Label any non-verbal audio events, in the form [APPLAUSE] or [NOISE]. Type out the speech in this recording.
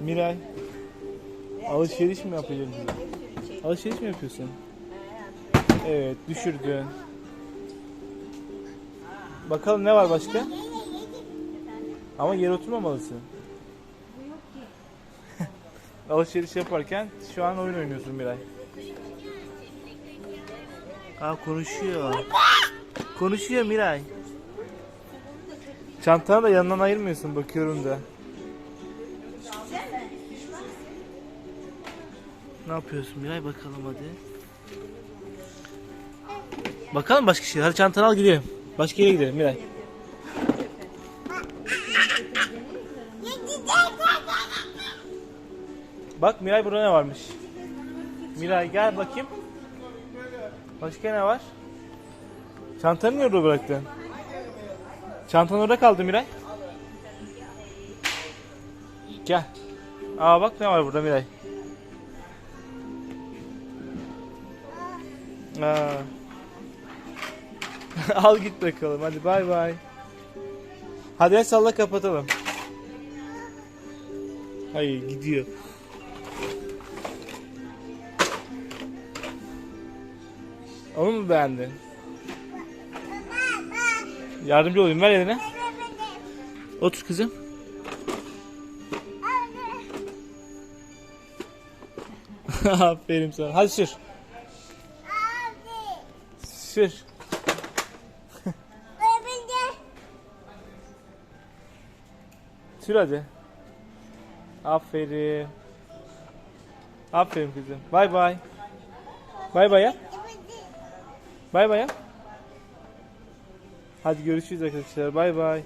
Miray. Alışveriş mi yapacaksın? Alışveriş mi yapıyorsun? Evet, düşürdün. Bakalım ne var başka? Ama yere oturmamalısın. [LAUGHS] Alışveriş yaparken şu an oyun oynuyorsun Miray. Aa konuşuyor. Konuşuyor Miray. Çantanı da yanından ayırmıyorsun bakıyorum da. Ne yapıyorsun Miray bakalım hadi. Bakalım başka şey. Hadi çantanı al gidelim. Başka yere gidelim Miray. Bak Miray burada ne varmış? Miray gel bakayım. Başka ne var? Çantanı niye orada bıraktın? Çantan orada kaldı Miray. Gel. Aa bak ne var burada Miray. [LAUGHS] Al git bakalım hadi bay bay. Hadi el salla kapatalım. Hayır gidiyor. Onu mu beğendin? Yardımcı olayım ver eline. Otur kızım. [LAUGHS] Aferin sana. Hadi sür. Sür. Sür hadi. Aferin. Aferin kızım. Bay bay. Bay bay ya. Bay bay ya. Hadi görüşürüz arkadaşlar. Bay bay.